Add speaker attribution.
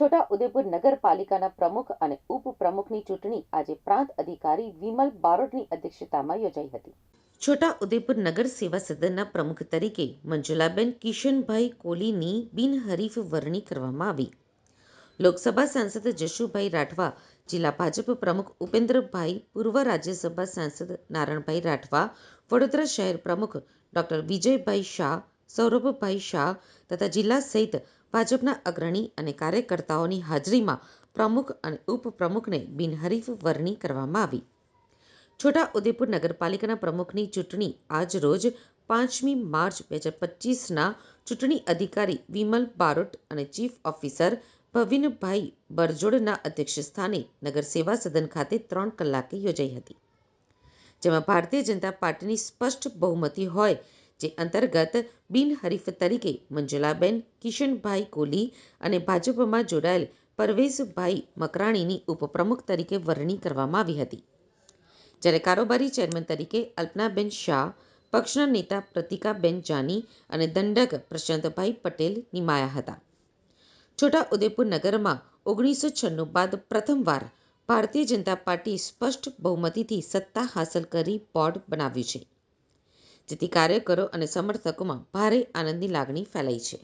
Speaker 1: છોટા ઉદેપુર નગરપાલિકાના પ્રમુખ અને ઉપપ્રમુખની ચૂંટણી આજે પ્રાંત અધિકારી વિમલ બારોટની અધ્યક્ષતામાં યોજાઈ હતી. છોટા ઉદેપુર નગર સેવા સદનના પ્રમુખ તરીકે મંજુલાબેન કિશનભાઈ કોલીની બિનહરીફ વરણી કરવામાં આવી. લોકસભા સાંસદ જશુભાઈ રાઠવા, જિલ્લા ભાજપ પ્રમુખ ઉપેન્દ્રભાઈ પૂર્વ રાજ્યસભા સાંસદ નારણભાઈ રાઠવા, વડોદરા શહેર પ્રમુખ ડોક્ટર વિજયભાઈ શાહ સૌરભભાઈ શાહ તથા જિલ્લા સહિત ભાજપના અગ્રણી અને કાર્યકર્તાઓની હાજરીમાં પ્રમુખ અને ઉપપ્રમુખને બિનહરીફ વરણી કરવામાં આવી. છોટાઉદેપુર નગરપાલિકાના પ્રમુખની ચૂંટણી આજરોજ પાંચમી માર્ચ બે હજાર પચીસના ચૂંટણી અધિકારી વિમલ બારોટ અને ચીફ ઓફિસર ભવિનભાઈ બરજોડના અધ્યક્ષસ્થાને નગર સેવા સદન ખાતે ત્રણ કલાકે યોજાઈ હતી. જેમાં ભારતીય જનતા પાર્ટીની સ્પષ્ટ બહુમતી હોય જે અંતર્ગત બિનહરીફ તરીકે મંજુલાબેન, કિશનભાઈ કોલી અને ભાજપમાં જોડાયેલ પરવેશભાઈ મકરાણીની ઉપપ્રમુખ તરીકે વરણી કરવામાં આવી હતી. જ્યારે કારોબારી ચેરમેન તરીકે અલ્પનાબેન શાહ, પક્ષના નેતા પ્રતિકાબેન જાની અને દંડક પ્રશાંતભાઈ પટેલ નિમાયા હતા. છોટા ઉદેપુર નગરમાં ઓગણીસો છન્નું બાદ પ્રથમવાર ભારતીય જનતા પાર્ટી સ્પષ્ટ બહુમતીથી સત્તા હાંસલ કરી બોર્ડ બનાવ્યું છે. જેથી કાર્યકરો અને સમર્થકોમાં ભારે આનંદની લાગણી ફેલાઈ છે.